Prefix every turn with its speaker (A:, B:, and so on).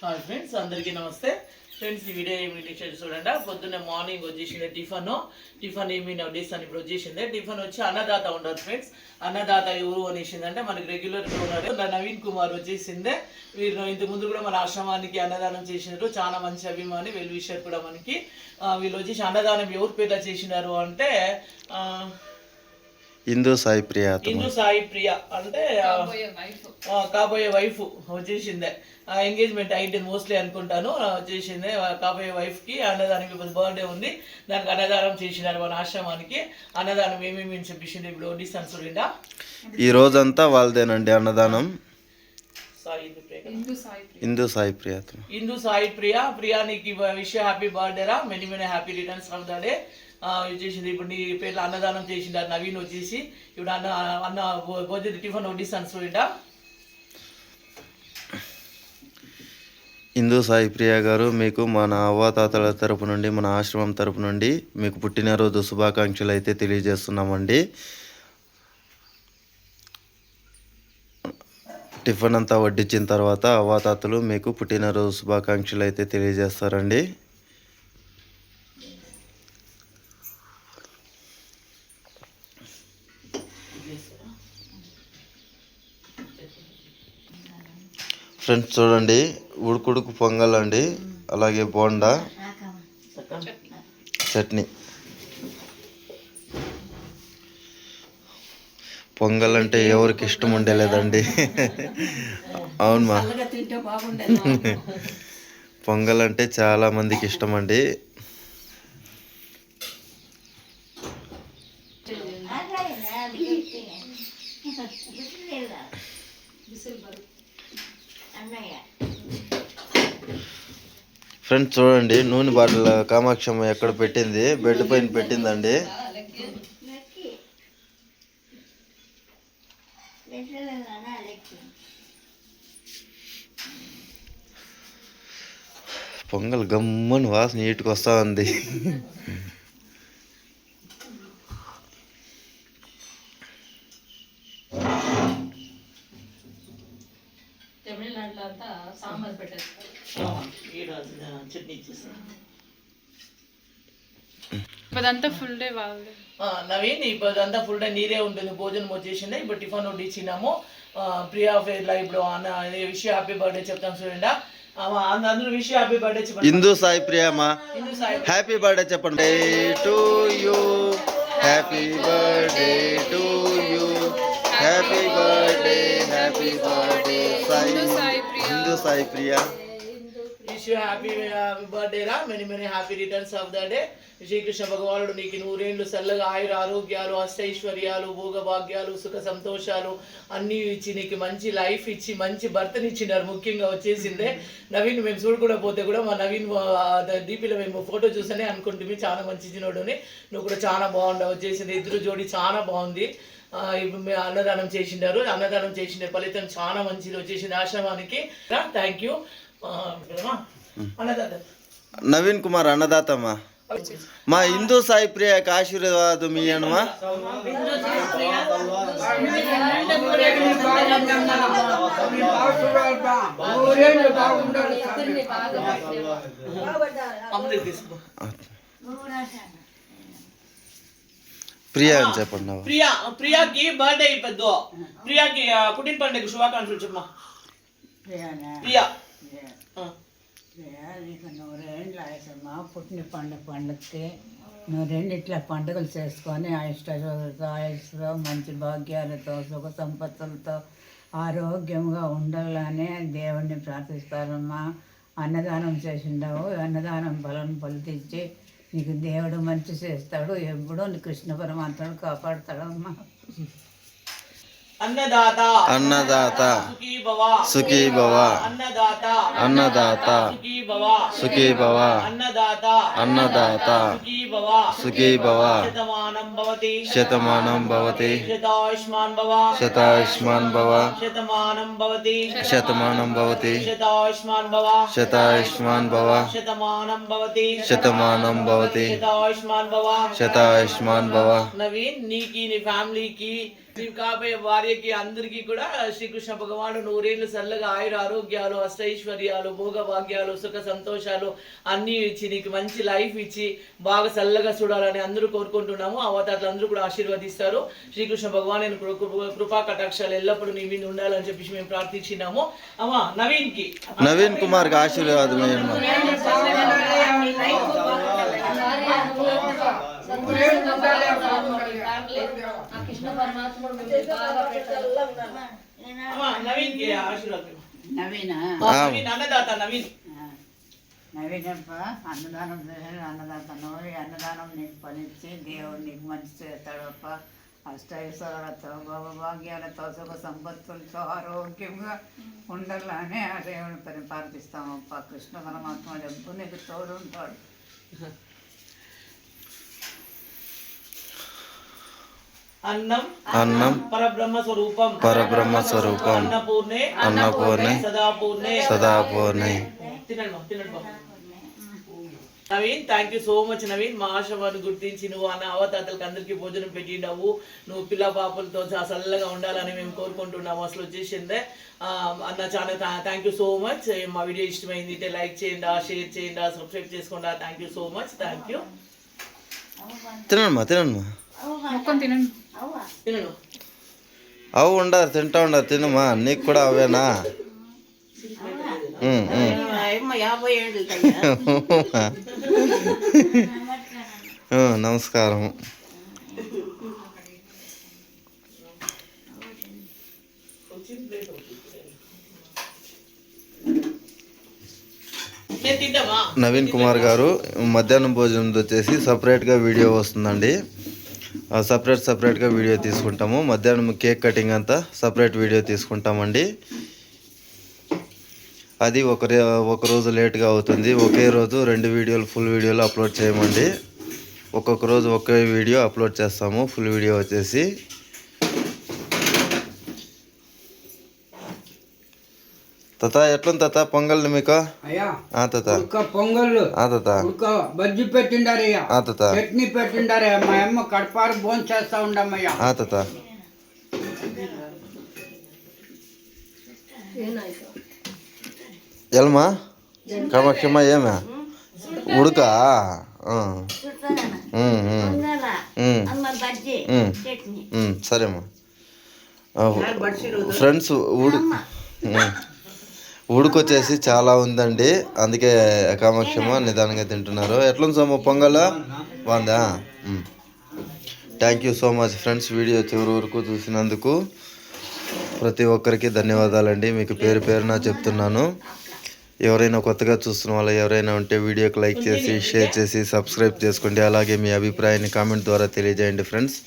A: Hi friends అందరికీ నమస్తే. Friends ఈ వీడియో ఏమి చేసి చూడండి. పొద్దున్నే మార్నింగ్ వచ్చేసింది టిఫన్. టిఫన్ ఏమి నవ్వుడేస్ అని ఇప్పుడు వచ్చేసింది. టిఫన్ వచ్చి అన్నదాత ఉండదు ఫ్రెండ్స్. అన్నదాత ఎవరు అనేసిందంటే మనకి రెగ్యులర్ ఉన్నారు. నా నవీన్ కుమార్ వచ్చేసిందే. వీరు ఇంత ముందు కూడా మన ఆశ్రమానికి అన్నదానం చేసినారు. చాలా మంచి అభిమాని వెల్ విషర్ కూడా మనకి. వీళ్ళు వచ్చేసి అన్నదానం ఎవరి పేర్ల చేసినారు అంటే
B: హిందూ సాయి ప్రియాతమ
A: హిందూ సాయి ప్రియ అంటే కాబోయే వైఫ్ వచ్చేసిందే. ఎంగేజ్మెంట్ అయింది మోస్ట్లీ అనుకుంటాను. వచ్చేసిందే కాబోయే వైఫ్కి అన్నదానం బర్త్డే ఉంది. దానికి అన్నదానం చేసినారు మన ఆశ్రమానికి. అన్నదానం ఏమేమి చెప్పేసింది ఇప్పుడు డిస్టెన్స్ చూడిందా
B: ఈ రోజంతా వాళ్ళదేనండి అన్నదానం.
A: సాయి హిందూ ప్రియ
B: సాయి ప్రియాతమ
A: హిందూ సాయి ప్రియ ప్రియా. నీకు విష్ హ్యాపీ బర్త్డే రా. Many many happy returns of the day చేసింది. ఇప్పుడు నీ పేర్లు అన్నదానం చేసిండారు నవీన్ వచ్చేసి. ఇప్పుడు అన్న అన్న భోజన టిఫిన్ వడ్డిస్తాను చూడిందా
B: హిందూ సాయి ప్రియ గారు మీకు మన అవ్వాతాతల తరపు నుండి మన ఆశ్రమం తరపు నుండి మీకు పుట్టినరోజు శుభాకాంక్షలు అయితే తెలియజేస్తున్నామండి. టిఫిన్ అంతా వడ్డించిన తర్వాత అవ్వాతాతలు మీకు పుట్టినరోజు శుభాకాంక్షలు అయితే తెలియజేస్తారండి. ఫ్రెండ్స్ చూడండి ఉడుకుడుకు పొంగల్ అండి అలాగే బోండా చట్నీ. పొంగల్ అంటే ఎవరికి ఇష్టం ఉండలేదండి. అవునమ్మా పొంగల్ అంటే చాలా మందికి ఇష్టం అండి. ఫ్రెండ్స్ చూడండి నూనె బాటిల్ కామాక్షమ్మ ఎక్కడ పెట్టింది? బెడ్ పైన పెట్టిందండి. పొంగల్ గమ్మని వాసన నీటికి వస్తా ఉంది
C: అంతా సాంబార్
A: చట్నీ
C: ఇప్పుడంతా ఫుల్ డే
A: నవీన్ ఇప్పుడు అంతా ఫుల్ డే నీరే ఉంటుంది. భోజనం వచ్చేసింది. ఇప్పుడు టిఫిన్ వడ్డించినాము ఆ, ప్రియా ఫేర్లా ఇప్పుడు అన్న విష్ హ్యాపీ బర్త్డే చెప్తాం చూడండి. అందరూ విష్ హ్యాపీ బర్త్డే చెప్పండి.
B: హిందూ సాయి ప్రియమ్మా
A: హిందూ సాయి
B: హ్యాపీ బర్త్డే చెప్పండి to you happy birthday to happy birthday happy birthday Sai Hindu Sai Priya
A: wish happy birthday రా many many happy returns of the day Srikrishna భగవానుడు నీకు నూరేళ్ళు చల్లగా ఆయుర ఆరోగ్యాలు అష్టైశ్వర్యాలు భోగభాగ్యాలు సుఖ సంతోషాలు అన్నీ ఇచ్చి నీకు మంచి లైఫ్ ఇచ్చి మంచి భర్తని ఇచ్చినారు. ముఖ్యంగా వచ్చేసిందే. నవీన్ మేము చూడకుండా పోతే కూడా మా నవీన్ డీపీలో మేము ఫోటో చూస్తేనే అనుకుంటుంది. చాలా మంచి ఇచ్చినోడుని నువ్వు కూడా చాలా బాగుండవు. వచ్చేసింది. ఇద్దరు జోడి చాలా బాగుంది. అన్నదానం చేసిండారు. అన్నదానం చేసిన ఫలితం చాలా మంచిది. వచ్చేసింది ఆశ్రమానికి. థ్యాంక్ యూ అన్నదాత.
B: నవీన్ కుమార్ అన్నదాతమ్మా. మా హిందూ సాయి ప్రియకి ఆశీర్వాదం ఇయ్యనమా
A: తీసుకో.
B: ప్రియ అని చెప్పండి.
A: ప్రియా ప్రియాకి బర్త్డే పెద్ద ప్రియాకి పుట్టిన పండుగ శుభాకాంక్షలు చెప్పమా ప్రియా. ఆ.
D: నీకు నూరేళ్ళు ఆయసమ్మా పుట్టిన పండుగ పండుగకి నూరేళ్ళు ఇట్లా పండుగలు చేసుకొని ఇష్టతో ఆయుష్తో మంచి భాగ్యాలతో సుఖ సంపత్తులతో ఆరోగ్యంగా ఉండాలని దేవుణ్ణి ప్రార్థిస్తానమ్మా అన్నదానం చేసిండావు. అన్నదానం బలం ఫలితిచ్చి నీకు దేవుడు మంచి చేస్తాడు ఎప్పుడూ నీ కృష్ణ పరమాత్ముడు కాపాడుతాడమ్మా.
B: अन्नदाता।
A: सुखी
B: भवा
A: अन्नदाता। सुखी
B: भवा अन्नदाता।
A: सुखी भवा
B: शतमान भवा
A: शतायुष्मान भवति।
B: शतमानं भवति।
A: शतायुष्मान् भवा।
B: शतमान भवा।
A: शतायुष्मान भवति।
B: शतमानं भवति।
A: शतायुष्मान् भवा।
B: शतायुष्मान् भवा।
A: शतमानं भवा।
B: शतायुष्मान् भवा।
A: नवीन नी की फैमिली की కాబోయే భార్యకి అందరికీ కూడా శ్రీకృష్ణ భగవానుడు నూరేళ్ళు చల్లగా ఆయుర ఆరోగ్యాలు అష్టైశ్వర్యాలు భోగభాగ్యాలు సుఖ సంతోషాలు అన్నీ ఇచ్చి నీకు మంచి లైఫ్ ఇచ్చి బాగా చల్లగా చూడాలని అందరూ కోరుకుంటున్నాము. అవతారులు అందరూ కూడా ఆశీర్వదిస్తారు. శ్రీకృష్ణ భగవాన్ నేను కృపా కటాక్షాలు ఎల్లప్పుడూ నీ మీద ఉండాలని చెప్పేసి మేము ప్రార్థించినాము. అమ్మా నవీన్కి
B: నవీన్ కుమార్కి ఆశీర్వాదం
C: కృష్ణ పరమాత్ముడు మిమ్మల్ని బాగా పెట్టాలి
A: అమ్మా నవీన్కి ఆశీర్వాదం
D: నవీన
A: ఆ, నవీన్ అన్నదాత నవీన్
D: నవీనప్ప అన్నదానం చేయాలి అన్నదాతను ఈ అన్నదానం నీకు పనిచ్చి దేవుడు నీకు మంచి చేస్తాడప్ప అష్టైశ్వరాలతో భోగభాగ్యాలతో సుఖ సంపత్తులతో ఆరోగ్యంగా ఉండాలని ఆ దేవుని పని ప్రార్థిస్తామప్ప కృష్ణ పరమాత్మ ఎప్పుడు నీకు తోడు ఉంటాడు
A: అన్నం
B: అన్నం
A: పరబ్రహ్మ స్వరూపం
B: పరబ్రహ్మ స్వరూపం
A: అన్నపూర్ణే
B: అన్నపూర్ణే
A: సదాపూర్ణే.
B: సదాపూర్ణి.
A: తినండి బాబు, తినండి బాబు. Naveen thank you so much Naveen. మా ఆశవాన్ని గుర్తించి నువ్వు అన్న అవతాతలకు అందరికీ భోజనం పెట్టినావు నువ్వు పిల్ల పాపలతో చల్లగా ఉండాలని మేము కోరుకుంటున్నాము. అసలు వచ్చేసిందే. అన్న చాలా థ్యాంక్ యూ సో మచ్ మా వీడియో ఇష్టమైంది అయితే లైక్ చేయండి షేర్ చేయండి సబ్స్క్రైబ్ చేసుకోండి. Thank you so much thank you
B: తినమ్మా తినమ్మా
C: మొక్కని తినండి.
A: తినను.
B: అవు ఉండారు తింటా ఉండారు తినమ్మా నీకు కూడా అవేనా? నమస్కారం. నవీన్ కుమార్ గారు మధ్యాహ్నం భోజనం వచ్చేసి సపరేట్గా వీడియో వస్తుందండి. సపరేట్ సపరేట్గా వీడియో తీసుకుంటాము. మధ్యాహ్నం కేక్ కటింగ్ అంతా సపరేట్ వీడియో తీసుకుంటామండి. అది ఒక రే- ఒక రోజు లేట్గా అవుతుంది. ఒకే రోజు రెండు వీడియోలు ఫుల్ వీడియోలు అప్లోడ్ చేయమండి. ఒక్కొక్క రోజు ఒకే వీడియో అప్లోడ్ చేస్తాము. ఫుల్ వీడియో వచ్చేసి తాత ఎట్లుంది తాత? పొంగల్ మీకు?
E: అయ్యా
B: ఆ తాత.
E: పొంగళ్ళు.
B: ఆ తాత.
E: బజ్జి పెట్టిండారయ్యా
B: ఆ తాత.
E: చట్నీ పెట్టిండారయ్యా మా అమ్మ కడపారు భోజనం చేస్తా ఉండమ్మయ్యా.
B: ఆ తాత. ఎల్మా కామాక్షమ్మ ఏమే? ఉడక? సరేమ్మా. ఫ్రెండ్స్ ఉడు. ఉడుకొచ్చేసి చాలా ఉందండి. అందుకే కామాక్షమ్మ నిదానంగా తింటున్నారు. ఎట్లా సోమ పొంగల్? బాగుందా thank you so much friends video చివరి వరకు చూసినందుకు ప్రతి ఒక్కరికి ధన్యవాదాలండి. మీకు పేరు పేరున చెప్తున్నాను. ఎవరైనా కొత్తగా చూస్తున్న వాళ్ళు ఎవరైనా ఉంటే వీడియోకి లైక్ చేసి షేర్ చేసి సబ్స్క్రైబ్ చేసుకోండి. అలాగే మీ అభిప్రాయాన్ని కామెంట్ ద్వారా తెలియజేయండి ఫ్రెండ్స్